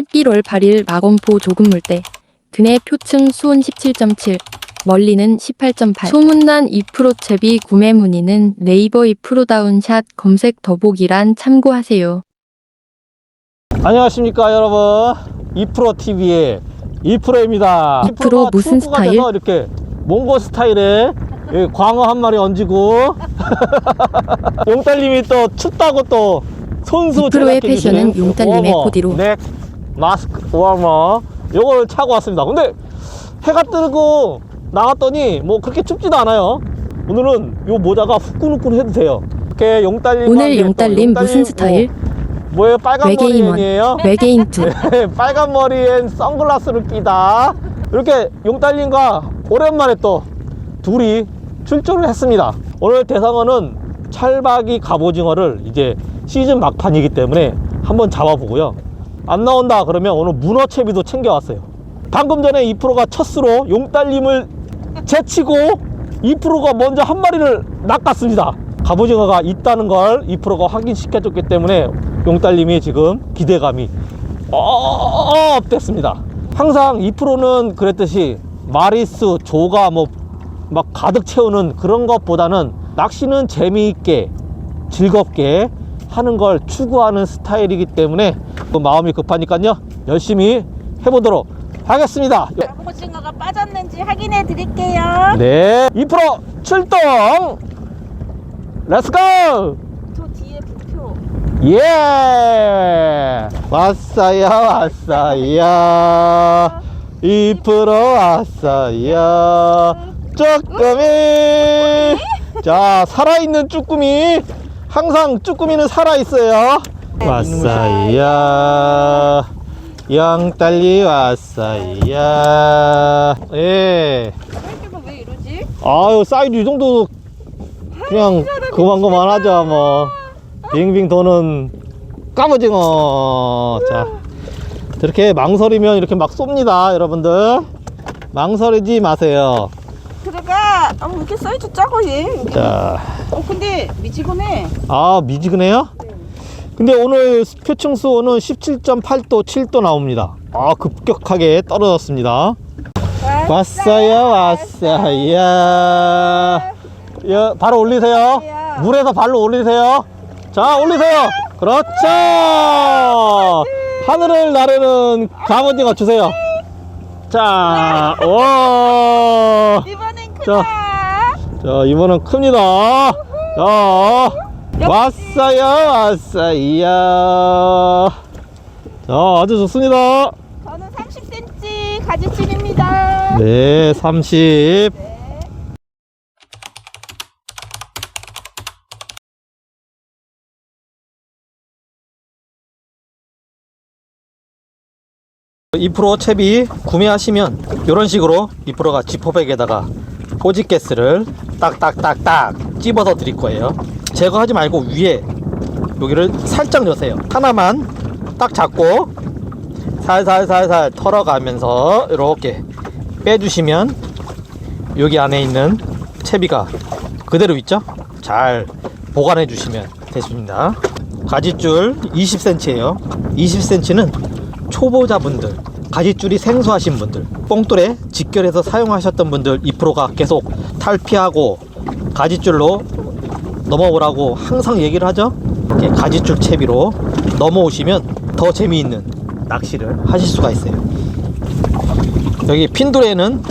11월 8일 마건포 조금물대 드네 표층 수온 17.7 멀리는 18.8 소문난 2프로 채비 구매 문의는 네이버 2프로 다운샷 검색 더보기란 참고하세요. 안녕하십니까 여러분 2프로 TV의 2프로입니다. 2프로 무슨 스타일? 이렇게 몽고 스타일에 예, 광어 한 마리 얹고 용딸님이 또 춥다고 또 손수 2프로의 제작해 패션은 주시는 용딸님의 워머, 코디로. 넥 마스크 워머 요걸 차고 왔습니다. 근데 해가 뜨고 나갔더니 뭐 그렇게 춥지도 않아요. 오늘은 요 모자가 후끈후끈 해도 돼요. 이렇게 용딸님 오늘 용딸님 무슨 스타일? 뭐 예요? 빨간 외계인원. 머리이에요? 외계인투 네, 빨간 머리엔 선글라스를 끼다 이렇게 용딸님과 오랜만에 또 둘이 출조를 했습니다 오늘 대상어는 찰박이 갑오징어를 이제 시즌 막판이기 때문에 한번 잡아보고요 안 나온다 그러면 오늘 문어채비도 챙겨왔어요 방금 전에 2%가 첫수로 용딸님을 제치고 2%가 먼저 한 마리를 낚았습니다 갑오징어가 있다는 걸 2%가 확인시켜줬기 때문에 용딸님이 지금 기대감이 업 됐습니다. 항상 2%는 그랬듯이 마리수, 조가 뭐 막 가득 채우는 그런 것보다는 낚시는 재미있게 즐겁게 하는 걸 추구하는 스타일이기 때문에 그 마음이 급하니까요 열심히 해보도록 하겠습니다. 갑오징어가 빠졌는지 확인해 드릴게요. 네, 2% 출동! 렛츠고! 저 뒤에 부표. 예! 왔어요, 왔어요. 2% 왔어요. 쭈꾸미! 자, 살아있는 쭈꾸미. 항상 쭈꾸미는 살아 있어요. 왔어요. 영딸리 왔어요. 예. 사이즈가 왜 이러지? 아유, 사이즈 이 정도 그냥 그만 그만 하자, 뭐. 빙빙 도는 까무징어. 자, 저렇게 망설이면 이렇게 막 쏩니다, 여러분들. 망설이지 마세요. 아, 왜 이렇게 사이즈 작아 얘? 자, 어 근데 미지근해. 아, 미지근해요? 근데 오늘 표층 수온은 17.8도, 7도 나옵니다. 아, 급격하게 떨어졌습니다. 왔어요, 왔어요. 야, 바로 올리세요. 물에서 발로 올리세요. 자, 올리세요. 그렇죠. 하늘을 나르는 갑오징어 주세요. 자, 와. 이번엔 크다. 자. 자, 이번엔 큽니다. 자, 왔어요, 왔어요. 자, 아주 좋습니다. 저는 30cm 가지치기입니다. 네, 30. 이프로 채비 구매하시면 이런 식으로 이프로가 지퍼백에다가 호지가스를 딱딱딱딱 찝어서 드릴 거예요. 제거하지 말고 위에 여기를 살짝 넣으세요. 하나만 딱 잡고 살살살살 털어가면서 이렇게 빼주시면 여기 안에 있는 채비가 그대로 있죠? 잘 보관해 주시면 되십니다. 가지줄 20cm예요. 20cm는 초보자분들, 가지줄이 생소하신 분들, 뽕돌에 직결해서 사용하셨던 분들 2%가 계속 탈피하고 가지줄로 넘어오라고 항상 얘기를 하죠. 이렇게 가지줄 채비로 넘어오시면 더 재미있는 낚시를 하실 수가 있어요. 여기 핀도레는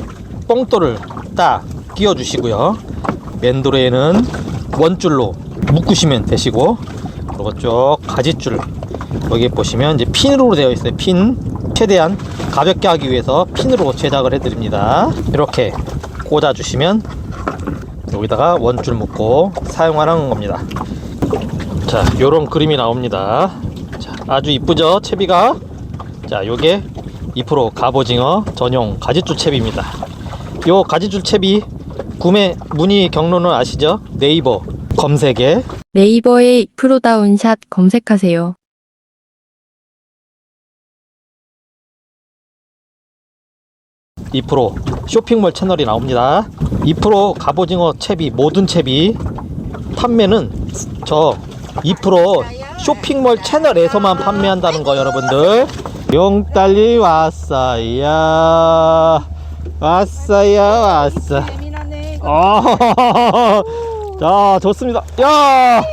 뽕돌을 딱 끼워 주시고요. 맨도레는 원줄로 묶으시면 되시고 그리고 쭉 가지줄 여기 보시면 이제 핀으로 되어 있어요. 핀 최대한 가볍게 하기 위해서 핀으로 제작을 해드립니다. 이렇게 꽂아 주시면 여기다가 원줄 묶고 사용하는 겁니다. 자, 요런 그림이 나옵니다. 자, 아주 이쁘죠? 채비가. 자, 요게 2% 갑오징어 전용 가지줄 채비입니다. 요 가지줄 채비 구매 문의 경로는 아시죠? 네이버 검색에 네이버에 프로다운샷 검색하세요. 2% 쇼핑몰 채널이 나옵니다. 2% 갑오징어 채비 모든 채비 판매는 저 2% 쇼핑몰 채널에서만 판매한다는 거 여러분들 용달리 왔어요. 왔어요, 왔어. 아, 자, 좋습니다. 야,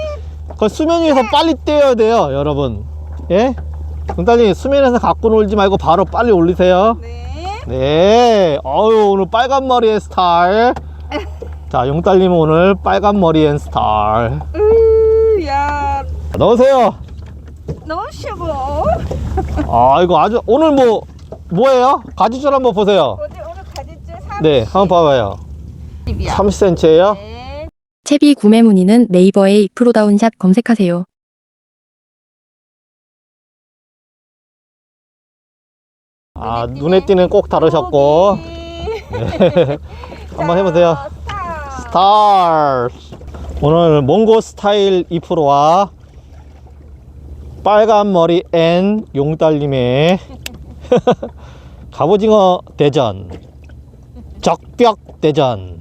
그 수면 위에서 빨리 떼어야 돼요, 여러분. 예? 용달리 수면에서 갖고 놀지 말고 바로 빨리 올리세요. 네. 네. 어유 오늘 빨간 머리의 스타일. 자, 용달님 오늘 빨간 머리의 스타일. 으, 야, 넣으세요. 너무 쉬워. 아, 이거 아주 오늘 뭐 뭐예요? 가지줄 한번 보세요. 어제 오늘 가지줄 3 네, 한번 봐봐요. 입이야. 30cm예요. 네. 채비 구매 문의는 네이버에 프로다운샷 검색하세요. 아, 눈에 띄는 꼭 다루셨고. 네. 한번 해보세요. 스타. 오늘 몽고 스타일 2%와 빨간 머리 앤 용달님의 갑오징어 대전 적벽 대전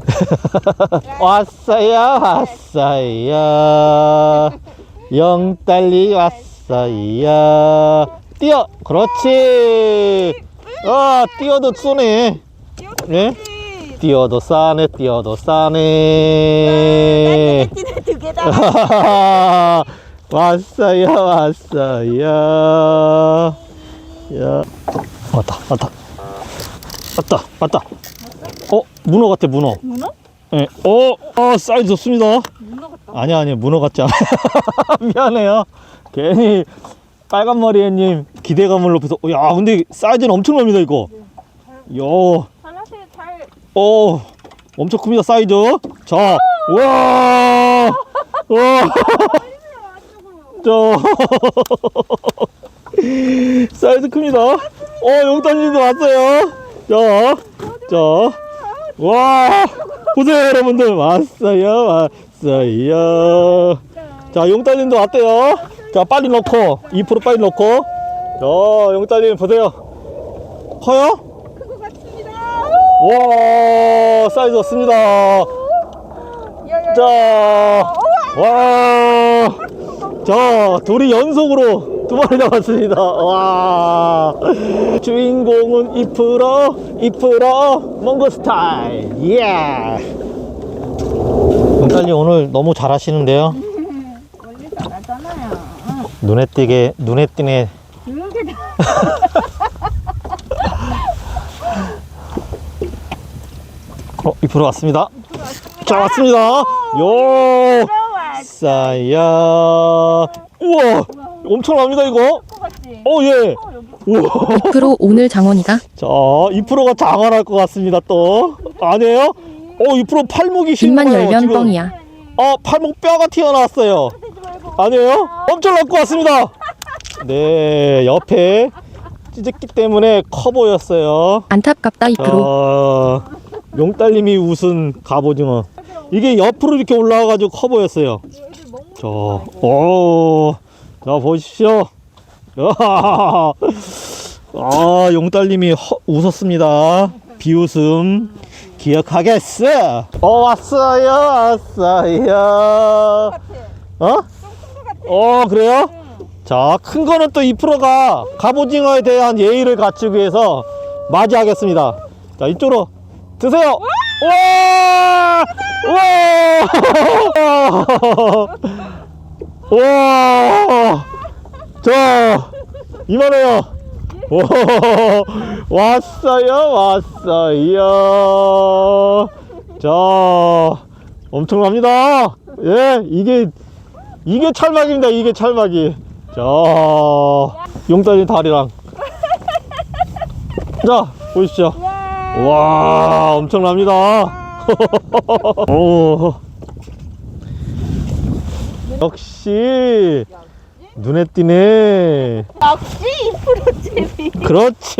왔어요 왔어요 용달리 왔어요 뛰어. 그렇지. 아 뛰어도 쏘네. 네? 뛰어도 싸네 뛰어도 싸네. 두 개다. 왔어요 왔어요. 야. 왔다 왔다. 왔다 왔다. 어 문어 같아 문어. 문어? 예. 어, 어 사이즈 좋습니다. 문어 같다. 아니야 아니야 문어 같지 않아 미안해요. 괜히 빨간 머리 애님 기대감을 높여서 어, 야 근데 사이즈는 엄청납니다 이거 요. 잘. 오, 엄청 큽니다, 사이즈. 자, 와, 와, 저, 사이즈 큽니다. 어, 용단님도 왔어요. 자, 자, 와, 보세요, 여러분들. 왔어요, 왔어요. 자, 용단님도 왔대요. 자, 빨리 넣고, 2% 빨리 넣고. 자, 용단님 보세요. 커요? 큰것 같습니다. 와 사이즈 좋습니다 야야. 자, 와, 자, 둘이 연속으로 두 마리 잡았습니다. 와, 주인공은 이프로, 이프로, 몽고 스타일, 예. 용달님 오늘 너무 잘하시는데요. 눈에 띄게, 눈에 띄네. 어, 이프로 왔습니다. 자, 왔습니다. 요. 싸야. 우와, 엄청납니다, 이거. 어, 예. 어. 우와. 프로 오늘 장원이가 자, 2%가 장안할 것 같습니다, 또. 아니에요? 어, 2% 팔목이 빈만 심해요, 열면. 뻥이야. 어, 팔목 뼈가 튀어나왔어요. 아니에요? 엄청 날것 같습니다. 네, 옆에 찢었기 때문에 커 보였어요. 안타깝다 2%. 자, 용딸님이 웃은 갑오징어. 이게 옆으로 이렇게 올라와가지고 커 보였어요. 자, 오, 자, 보십시오. 아, 아, 용딸님이 허- 웃었습니다. 비웃음 기억하겠어. 어, 왔어요, 왔어요. 어? 어, 그래요? 자, 큰 거는 또 2%가 갑오징어에 대한 예의를 갖추기 위해서 맞이하겠습니다. 자, 이쪽으로 드세요. 와! 와! 와! 자, 이만해요. 와, 왔어요, 왔어요. 자, 엄청납니다. 예, 이게 이게 찰막입니다. 이게 찰막이. 자, 용달린 다리랑. 자, 보십시오. 와. 와, 엄청납니다. 오. 역시 눈에 띄네. 역시 2% 재미. 그렇지.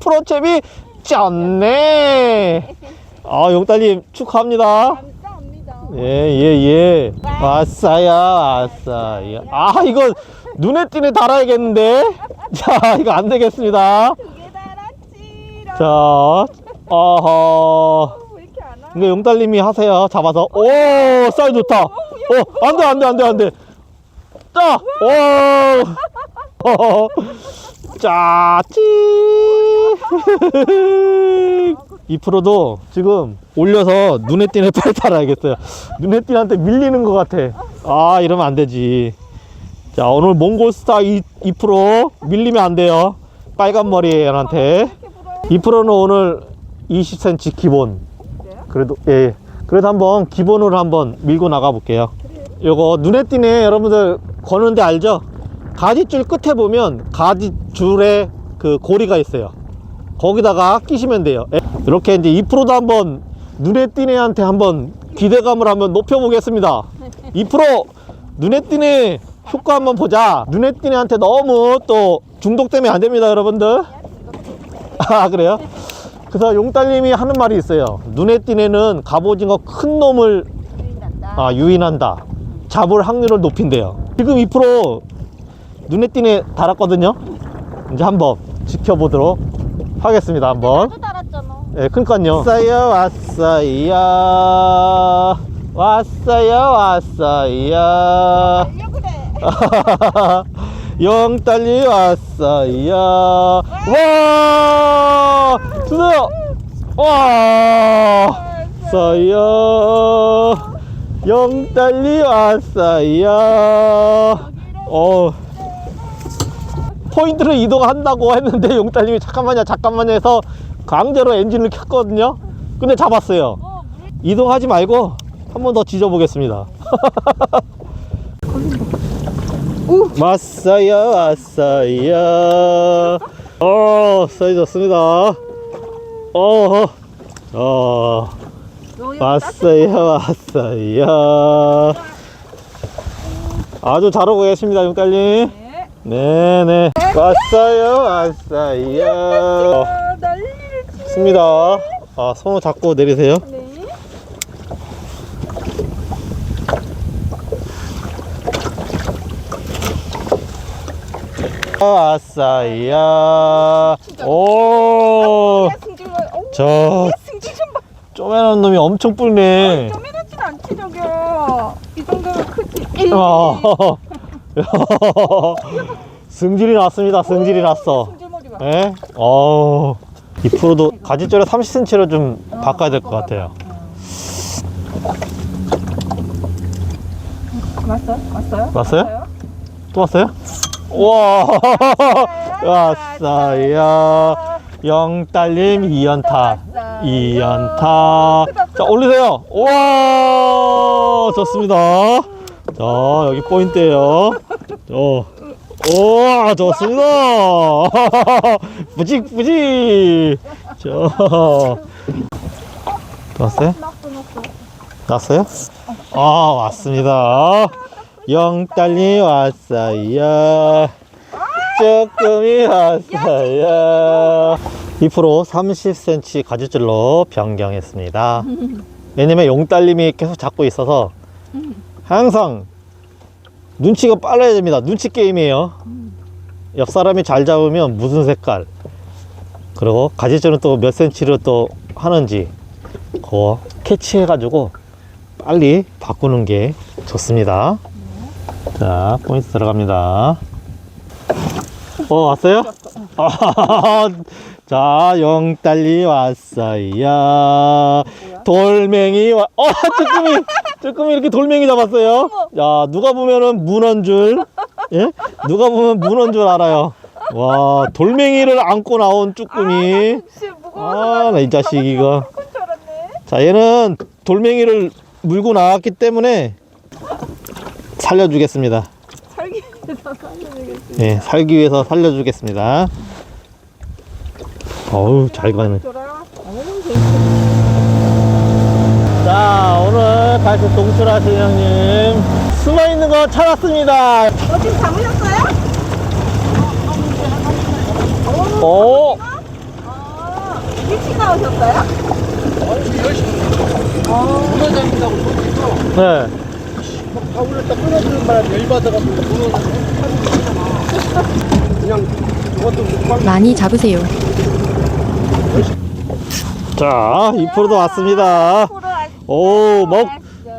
2% 잽이 쪘네. 아, 용달님 축하합니다. 예, 예, 예. 왔어요, 왔어요. 아, 이거 눈에 띄네 달아야겠는데? 자, 이거 안 되겠습니다. 두개 달았지. 자, 어허. 왜 이렇게 안 와? 이거 용달님이 하세요. 잡아서. 오, 사이즈 좋다. 어, 안 돼, 안 돼, 안 돼, 안 돼. 자, 오. 짜찌 2%도 지금 올려서 눈에 띄는 빨리 따라야겠어요. 눈에 띄는한테 밀리는 것 같아. 아 이러면 안 되지. 자 오늘 몽골스타 2, 2% 밀리면 안 돼요. 빨간 머리 애한테. 2%는 오늘 20cm 기본. 그래도 예 그래도 한번 기본으로 한번 밀고 나가 볼게요. 요거 눈에 띄네. 여러분들 거는데 알죠? 가지줄 끝에 보면 가지줄에 그 고리가 있어요. 거기다가 끼시면 돼요. 예, 이렇게 이제 2%도 한번 눈에 띄네 한테 한번 기대감을 한번 높여 보겠습니다. 2% 눈에 띄네 효과 한번 보자. 눈에 띄네 한테 너무 또 중독되면 안 됩니다 여러분들. 아 그래요? 그래서 용딸님이 하는 말이 있어요. 눈에 띄네는 갑오징어 큰 놈을 아, 유인한다. 잡을 확률을 높인대요. 지금 2% 눈에 띄네 달았거든요. 이제 한번 지켜보도록 하겠습니다 한번. 예, 그니까요 왔어요 왔어요 왔어요 왔어요 알려 그래. 영딸이 왔어요. 와! 주세요! 와! 왔어요. 영딸이 왔어요. 어. 포인트를 이동한다고 했는데 용딸님이 잠깐만요, 잠깐만요 해서 강제로 엔진을 켰거든요. 근데 잡았어요. 어, 물 이동하지 말고 한 번 더 지져보겠습니다. 왔어요, 왔어요. 어, 사이 좋습니다. 어, 어, 왔어요, 왔어요. 아주 잘 오고 계십니다, 용딸님. 네. 네네. 왔어요, 왔어요. 아. 좋습니다. 아, 손을 잡고 내리세요. 네. 왔어요. 오, 승질 봐. 어, 저 승질 좀 봐. 쪼매난 놈이 엄청 뿔네. 좀 이렇진 않지 저기요. 이 정도면 크지. 어. 승질이 났습니다. 승질이 났어. 승질머리 봐. 예? 어. 2%도 가지줄에 30cm로 좀 바꿔야 될 것 같아요. 왔어요? 왔어요? 왔어요? 또 왔어요? 우와! 왔어요. 영딸님 2연타. 2연타. 자, 올리세요. 우와! 좋습니다. 자, 여기 포인트예요 어. 오, 좋습니다. 부직, 부직. 자. 또 왔어요? 났어 났어. 났어요? 아, 왔습니다. 영딸님 왔어요. 조금이 왔어요. 2% 30cm 가지줄로 변경했습니다. 왜냐면 용딸님이 계속 잡고 있어서 항상 눈치가 빨라야 됩니다. 눈치 게임이에요. 옆 사람이 잘 잡으면 무슨 색깔, 그리고 가지줄은 또몇 cm로 또 하는지 그거 캐치해가지고 빨리 바꾸는 게 좋습니다. 자, 포인트 들어갑니다. 어, 왔어요? 아, 자, 영딸리 왔어요. 돌멩이 와, 어, 쭈꾸미, 쭈꾸미 이렇게 돌멩이 잡았어요. 야, 누가 보면은 문어인 줄, 예? 누가 보면 문어인 줄 알아요. 와, 돌멩이를 안고 나온 쭈꾸미. 아, 나 이 자식 이거. 자, 얘는 돌멩이를 물고 나왔기 때문에 살려주겠습니다. 살기 위해서 살려주겠지. 예, 살기 위해서 살려주겠습니다. 어우, 잘 가네. 자, 오늘 같이 동출하신 형님. 숨어 있는 거 찾았습니다. 어 지금 잡으셨어요? 오, 아 일찍 나오셨어요? 네. 끊어지는 바람에 열받아가지고 그냥 그것도 막 많이 잡으세요. 자, 2%도 왔습니다. 오, 막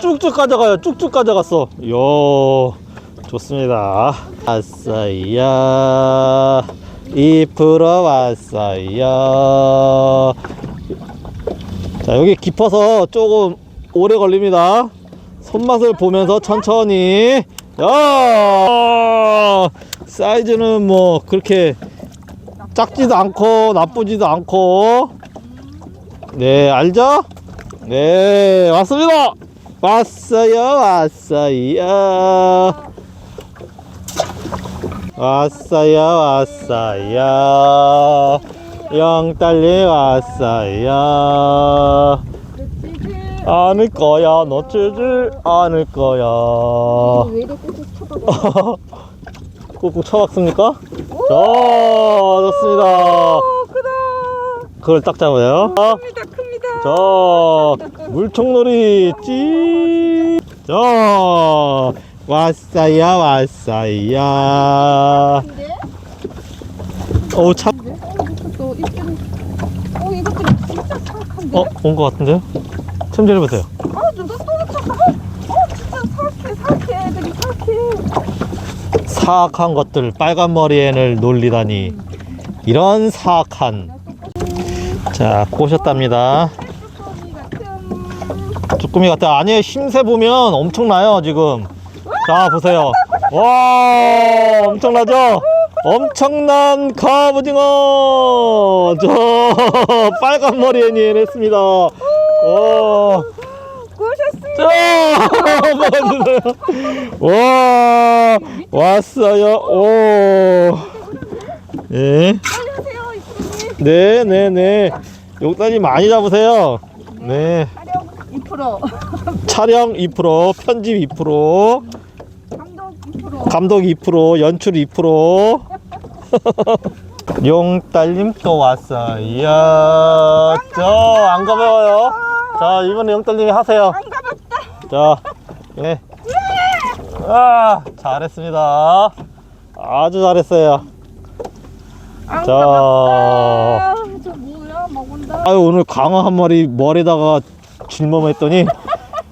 쭉쭉 가져가요. 쭉쭉 가져갔어. 이야, 좋습니다. 왔어요. 2% 왔어요. 자, 여기 깊어서 조금 오래 걸립니다. 손맛을 보면서 천천히. 야! 사이즈는 뭐 그렇게 작지도 않고 나쁘지도 않고. 네, 알죠? 네, 왔습니다. 왔어요, 왔어요. 왔어요, 왔어요. 영달리 왔어요. 않을 거야, 놓치질 않을 거야. 꾹꾹 쳐박습니까? 자, 좋습니다. 어, 크다. 그걸 딱 잡아요. 큽니다, 큽니다. 자, 물총놀이 찌. 자, 왔어요, 왔어요. 근데? 오, 참. 어, 이것도 이쁜. 어, 이것도 진짜 사악한데? 어, 온 것 같은데요? 첨질 해보세요. 아, 누가 또 쳤다. 어, 어, 진짜 사악해, 사악해. 애들이 사악해. 사악한 것들, 빨간 머리 앤을 놀리다니. 이런 사악한. 자, 꼬셨답니다. 쭈꾸미 같은. 쭈꾸미 같아. 아니에요. 힘세 보면 엄청나요, 지금. 자, 보세요. 와, 엄청나죠? 엄청난 갑오징어! 저, 빨간 머리 애니 해냈습니다. 와, 와, 왔어요. 오. 예. 하세요. 네, 네, 네. 용단이 많이 잡으세요. 네. 촬영 2%. 촬영 2%, 편집 2%, 감독 2%. 감독 2%, 연출 2%. 용딸님 또 왔어요. 저, 안 가벼워요. 자, 이번에 용딸님이 하세요. 안 가봤다. 자, 예. 아, 잘했습니다. 아주 잘했어요. 안 자. 저 뭐야, 먹은다. 아유, 오늘 강어 한 마리 머리다가 짊어했더니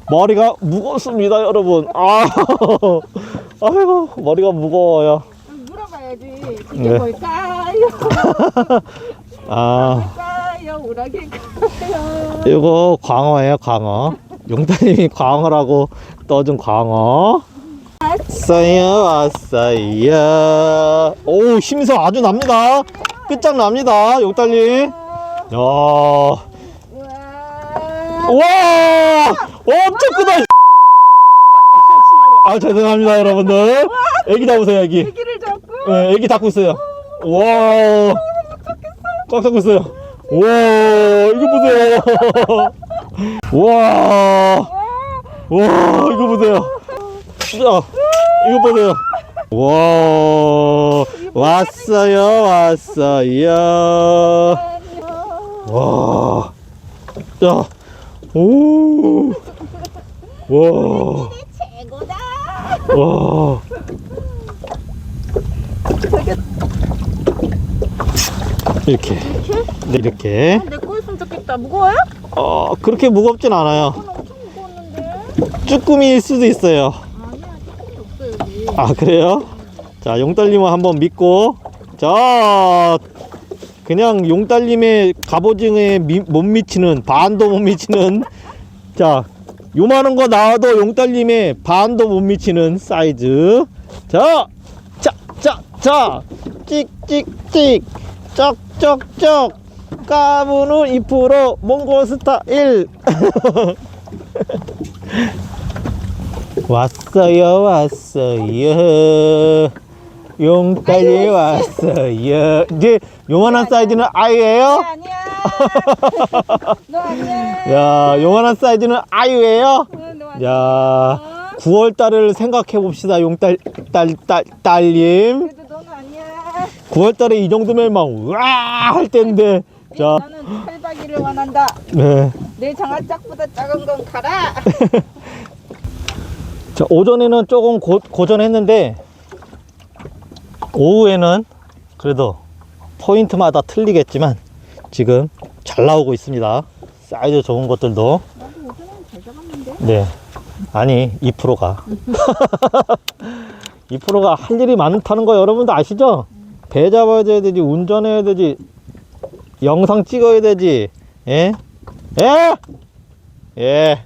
머리가 무겁습니다, 여러분. 아, 아이고, 머리가 무거워요. 물어봐야지. 네. 이게 뭘까요? 아, 뭘까요? 우라기일까요? 이거 광어예요, 광어. 용타님이 광어라고 떠준 광어. 왔어요, 왔어요. 오, 힘성 아주 납니다. 끝장납니다, 용딸님. 야. 와, 엄청 크다. 아, 죄송합니다, 여러분들. 애기 잡으세요, 애기. 애기를 잡고 네, 애기 닫고 있어요. 와, 꽉 잡고 있어요. 와, 이거 보세요. 와, 와, 이거 보세요. 자, 이거 보세요. 와, 왔어요, 왔어요. 와, 자, 오, 와, 최고다. 와. 이렇게, 네, 이렇게. 내 거였으면 좋겠다. 무거워요? 어, 그렇게 무겁진 않아요. 엄청 무거웠는데. 쭈꾸미일 수도 있어요. 아니야, 조금이 없어 여기. 아, 그래요? 자, 용달님을 한번 믿고. 자, 그냥 용달님의 갑오징어에 미, 못 미치는, 반도 못 미치는. 자, 요만한 거 나와도 용달님의 반도 못 미치는 사이즈. 자, 자, 자, 자. 찍 찍 찍. 쩍 쩍 쩍. 까부는 2% 몽골스타 1. 왔어요 왔어요 용딸이 왔어요 이제 요만한 사이즈는 아유예요? 아니야. 너 아니야. 야 요만한 사이즈는? 응, 너 아니야. 야 9월 달을 생각해 봅시다 용딸 딸, 딸, 딸님 그래도 넌 아니야. 9월 달에 이 정도면 막 우와 할 텐데 자 나는 팔박이를 원한다. 네. 내 장아짝보다 작은 건 가라. 자, 오전에는 조금 고, 고전했는데 오후에는 그래도 포인트마다 틀리겠지만 지금 잘 나오고 있습니다. 사이즈 좋은 것들도 나도 오전엔 잘 잡았는데. 네 아니 2%가 이 프로가 할 일이 많다는 거 여러분도 아시죠? 배 잡아야 되지, 운전해야 되지, 영상 찍어야 되지, 예? 예? 예.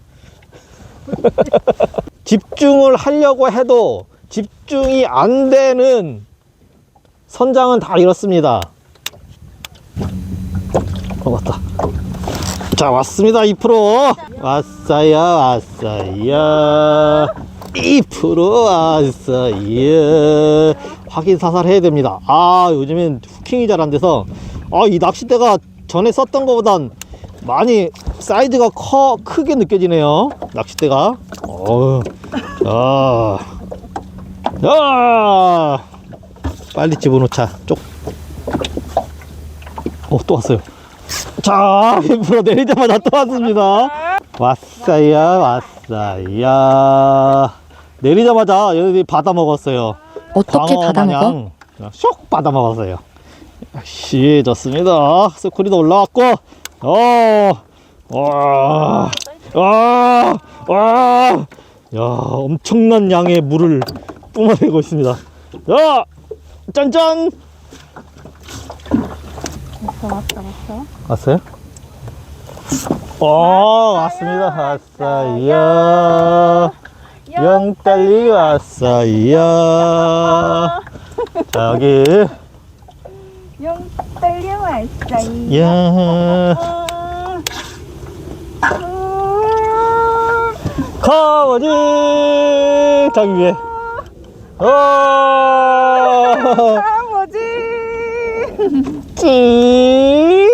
집중을 하려고 해도 집중이 안 되는 선장은 다 이렇습니다. 어, 왔다. 자, 왔습니다. 2%. 왔어요, 왔어요. 2% 왔어요. 확인 사살 해야 됩니다. 아, 요즘엔 후킹이 잘 안 돼서, 아, 이 낚싯대가 전에 썼던 것보단 많이 사이즈가 커, 크게 느껴지네요. 낚싯대가. 어우, 아, 아, 빨리 집어넣자. 쪽. 어, 또 왔어요. 자, 일부러 내리자마자 또 왔습니다. 왔어요, 왔어요. 내리자마자 여기 받아 먹었어요. 어떻게 받아 먹어? 마냥 그냥 쇽 받아 먹었어요. 역시 좋습니다. 스크리도 올라왔고, 어, 와, 와, 와, 야, 엄청난 양의 물을 뿜어내고 있습니다. 야, 짠짠. 왔어 왔어 왔어 왔어요? 어, 왔습니다. 왔어요. 영딸리 왔어요. 자, 여기. 영 떨려왔어요 야, 가오지 저기 위에. 어, 아 뭐지 찍.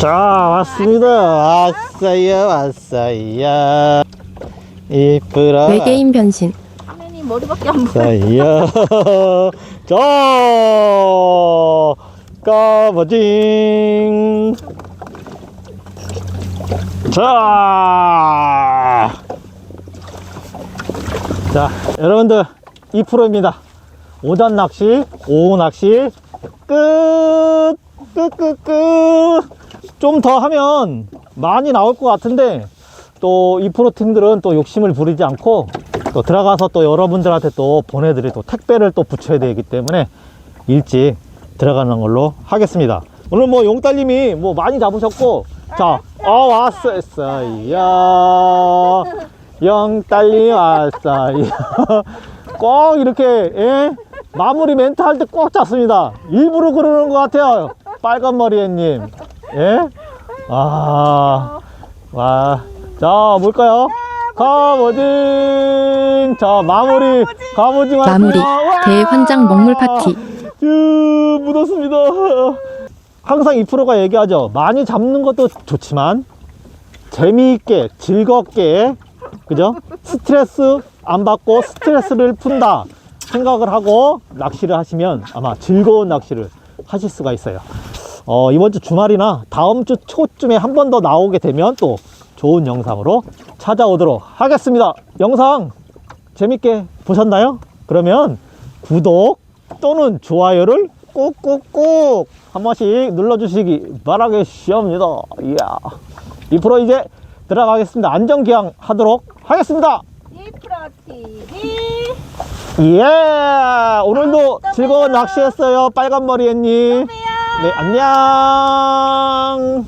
자, 왔습니다. 왔어요, 왔어요. 이쁘라. 외계인 변신. 머리밖에 안 보여 왔어요. 자, 까버징. 자. 자, 여러분들 2%입니다. 오전 낚시, 오후 낚시, 끝, 끝, 끝, 끝. 좀 더 하면 많이 나올 것 같은데, 또2% 팀들은 또 욕심을 부리지 않고, 또 들어가서 또 여러분들한테 또 보내드릴 또 택배를 또 붙여야 되기 때문에 일찍 들어가는 걸로 하겠습니다. 오늘 뭐 용딸님이 뭐 많이 잡으셨고, 자, 어, 왔어요. 영딸님 왔어요. 꼭 이렇게, 예? 마무리 멘트 할 때 꼭 잡습니다. 일부러 그러는 것 같아요. 빨간 머리 애님. 예? 아, 와. 자, 뭘까요? 갑오징. 자, 마무리. 갑오징 마무리. 대환장 먹물 파티. 으, 묻었습니다. 항상 2%가 얘기하죠. 많이 잡는 것도 좋지만 재미있게 즐겁게 그죠? 스트레스 안 받고 스트레스를 푼다 생각을 하고 낚시를 하시면 아마 즐거운 낚시를 하실 수가 있어요. 어, 이번 주 주말이나 다음 주 초쯤에 한 번 더 나오게 되면 또 좋은 영상으로 찾아오도록 하겠습니다. 영상 재밌게 보셨나요? 그러면 구독 또는 좋아요를 꾹꾹꾹 한 번씩 눌러주시기 바라겠습니다. 이야. 2% 이제 들어가겠습니다. 안전기양 하도록 하겠습니다. 이프로 TV 예! 오늘도 즐거운 낚시했어요. 빨간 머리 애님. 네, 안녕!